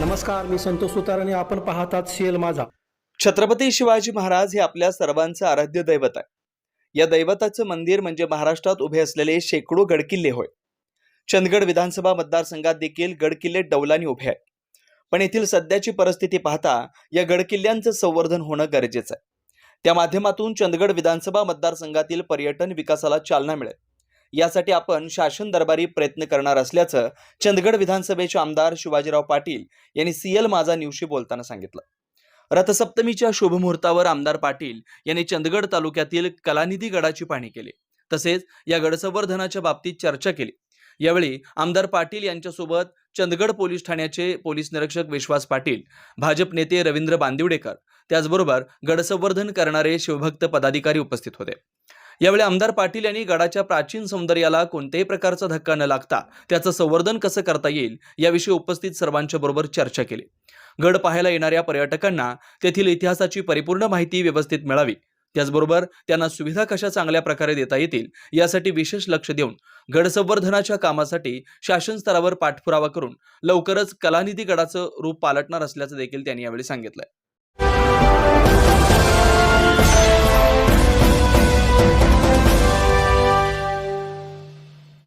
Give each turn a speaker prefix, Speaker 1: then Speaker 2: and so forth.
Speaker 1: नमस्कार मी संतोष सुतार आणि आपण पाहतात सीएल माझा.
Speaker 2: छत्रपती शिवाजी महाराज हे आपल्या सर्वांचं आराध्य दैवत आहे. या दैवताचं मंदिर म्हणजे महाराष्ट्रात उभे असलेले शेकडो गडकिल्ले होय. चंदगड विधानसभा मतदारसंघात देखील गडकिल्ले डौलानी उभे आहेत. पण येथील सध्याची परिस्थिती पाहता या गडकिल्ल्यांचं संवर्धन होणं गरजेचं आहे. त्या माध्यमातून चंदगड विधानसभा मतदारसंघातील पर्यटन विकासाला चालना मिळेल. यासाठी आपण शासन दरबारी प्रयत्न करणार असल्याचं चंदगड विधानसभेचे आमदार शिवाजीराव पाटील यांनी सीएल माझा न्यूजशी बोलताना सांगितलं. रथसप्तमीच्या शुभमुहूर्तावर आमदार पाटील यांनी चंदगड तालुक्यातील कलानिधी गडाची पाहणी केली. तसेच या गडसंवर्धनाच्या बाबतीत चर्चा केली. यावेळी आमदार पाटील यांच्यासोबत चंदगड पोलीस ठाण्याचे पोलीस निरीक्षक विश्वास पाटील भाजप नेते रवींद्र बांदिवडेकर त्याचबरोबर गडसंवर्धन करणारे शिवभक्त पदाधिकारी उपस्थित होते. यावेळी आमदार पाटील यांनी गडाच्या प्राचीन सौंदर्याला कोणत्याही प्रकारचा धक्का न लागता त्याचं संवर्धन कसं करता येईल याविषयी उपस्थित सर्वांच्या बरोबर चर्चा केली. गड पाहायला येणाऱ्या पर्यटकांना तेथील इतिहासाची परिपूर्ण माहिती व्यवस्थित मिळावी. त्याचबरोबर त्यांना सुविधा कशा चांगल्या प्रकारे देता येतील यासाठी विशेष लक्ष देऊन गड संवर्धनाच्या कामासाठी शासन स्तरावर पाठपुरावा करून लवकरच कलानिधी गडाचं रूप पालटणार असल्याचं देखील त्यांनी यावेळी सांगितलंय.